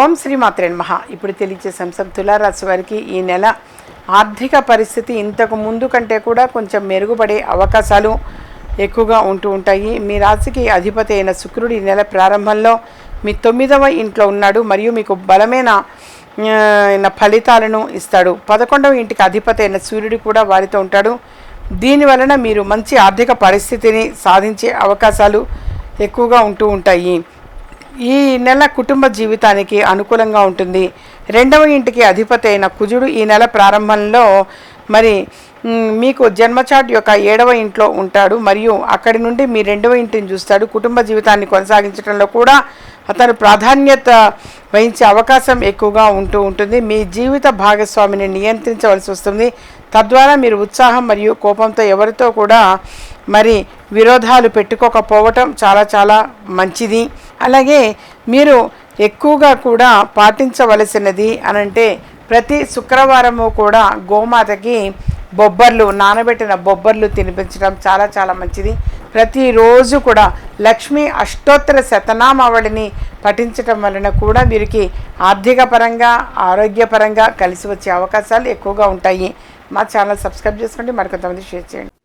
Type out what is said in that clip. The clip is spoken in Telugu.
ఓం శ్రీ మాత్రే మహా ఇప్పుడు తెలియచే అంశం తులారాశి వారికి ఈ నెల ఆర్థిక పరిస్థితి ఇంతకు ముందు కంటే కూడా కొంచెం మెరుగుపడే అవకాశాలు ఎక్కువగా ఉంటూ ఉంటాయి. మీ రాశికి అధిపతి అయిన శుక్రుడు ఈ నెల ప్రారంభంలో మీ తొమ్మిదవ ఇంట్లో ఉన్నాడు. మరియు మీకు బలమైన ఫలితాలను ఇస్తాడు. పదకొండవ ఇంటికి అధిపతి అయిన సూర్యుడు కూడా వారితో ఉంటాడు. దీని వలన మీరు మంచి ఆర్థిక పరిస్థితిని సాధించే అవకాశాలు ఎక్కువగా ఉంటూ ఉంటాయి. ఈ నెల కుటుంబ జీవితానికి అనుకూలంగా ఉంటుంది. రెండవ ఇంటికి అధిపతి అయిన కుజుడు ఈ నెల ప్రారంభంలో మరి మీకు జన్మచాట్ యొక్క ఏడవ ఇంట్లో ఉంటాడు. మరియు అక్కడి నుండి మీ రెండవ ఇంటిని చూస్తాడు. కుటుంబ జీవితాన్ని కొనసాగించడంలో కూడా అతను ప్రాధాన్యత వహించే అవకాశం ఎక్కువగా ఉంటూ ఉంటుంది. మీ జీవిత భాగస్వామిని నియంత్రించవలసి వస్తుంది. తద్వారా మీరు ఉత్సాహం మరియు కోపంతో ఎవరితో కూడా మరి విరోధాలు పెట్టుకోకపోవటం చాలా చాలా మంచిది. అలాగే మీరు ఎక్కువగా కూడా పాటించవలసినది అనంటే ప్రతి శుక్రవారము కూడా గోమాతకి బొబ్బర్లు నానబెట్టిన బొబ్బర్లు తినిపించడం చాలా చాలా మంచిది. ప్రతిరోజు కూడా లక్ష్మీ అష్టోత్తర శతనామావళిని పఠించటం వలన కూడా వీరికి ఆర్థిక పరంగా ఆరోగ్యపరంగా కలిసి వచ్చే అవకాశాలు ఎక్కువగా ఉంటాయి. మా ఛానల్ సబ్స్క్రైబ్ చేసుకోండి. మరికొంతమంది షేర్ చేయండి.